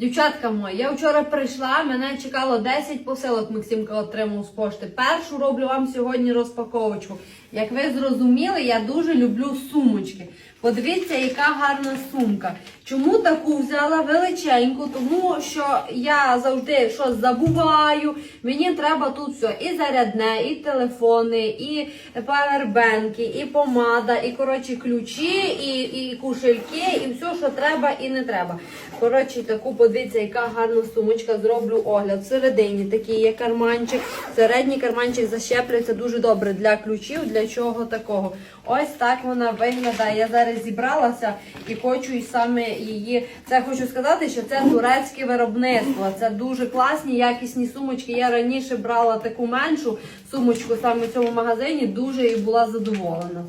Дівчатка мої, я вчора прийшла, мене чекало 10 посилок Максимка отримав з пошти. Першу роблю вам сьогодні розпаковочку. Як ви зрозуміли, я дуже люблю сумочки. Подивіться, яка гарна сумка. Чому таку взяла величеньку? Тому що я завжди щось забуваю. Мені треба тут все і зарядне, і телефони, і павербенки, і помада, і коротше ключі, і, і кушельки, і все, що треба і не треба. Коротше, таку подивіться, яка гарна сумочка. Зроблю огляд. Всередині такий є карманчик. Середній карманчик защеплюється дуже добре для ключів. Для чого такого? Ось так вона виглядає. Я зараз зібралася і хочу і саме її. Це хочу сказати, що це турецьке виробництво. Це дуже класні, якісні сумочки. Я раніше брала таку меншу сумочку саме в цьому магазині. Дуже і була задоволена.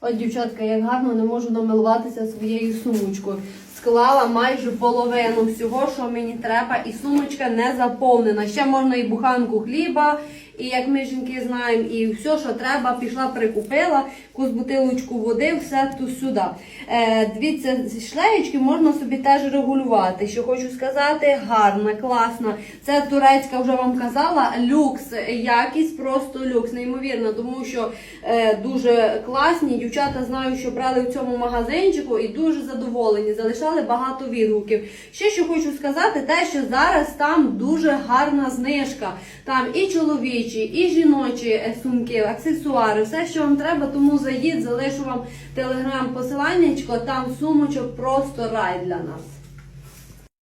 От, дівчатка, як гарно не можу намилуватися своєю сумочкою. Склала майже половину всього, що мені треба, і сумочка не заповнена. Ще можна і буханку хліба, і як ми жінки знаємо, і все, що треба, пішла, прикупила, якусь бутилочку води, все тут сюди. Е, дивіться, шлеєчки можна собі теж регулювати. Що хочу сказати, гарна, класна. Це турецька, вже вам казала, люкс, якість просто люкс, неймовірно, тому що е, дуже класні. Дівчата знаю, що брали в цьому магазинчику і дуже задоволені. Залишали багато відгуків. Ще що хочу сказати, те, що зараз там дуже гарна знижка. Там і чоловічі, і жіночі сумки, аксесуари, все, що вам треба, тому зайдіть, залишу вам телеграм посиланнячко, там сумочок просто рай для нас.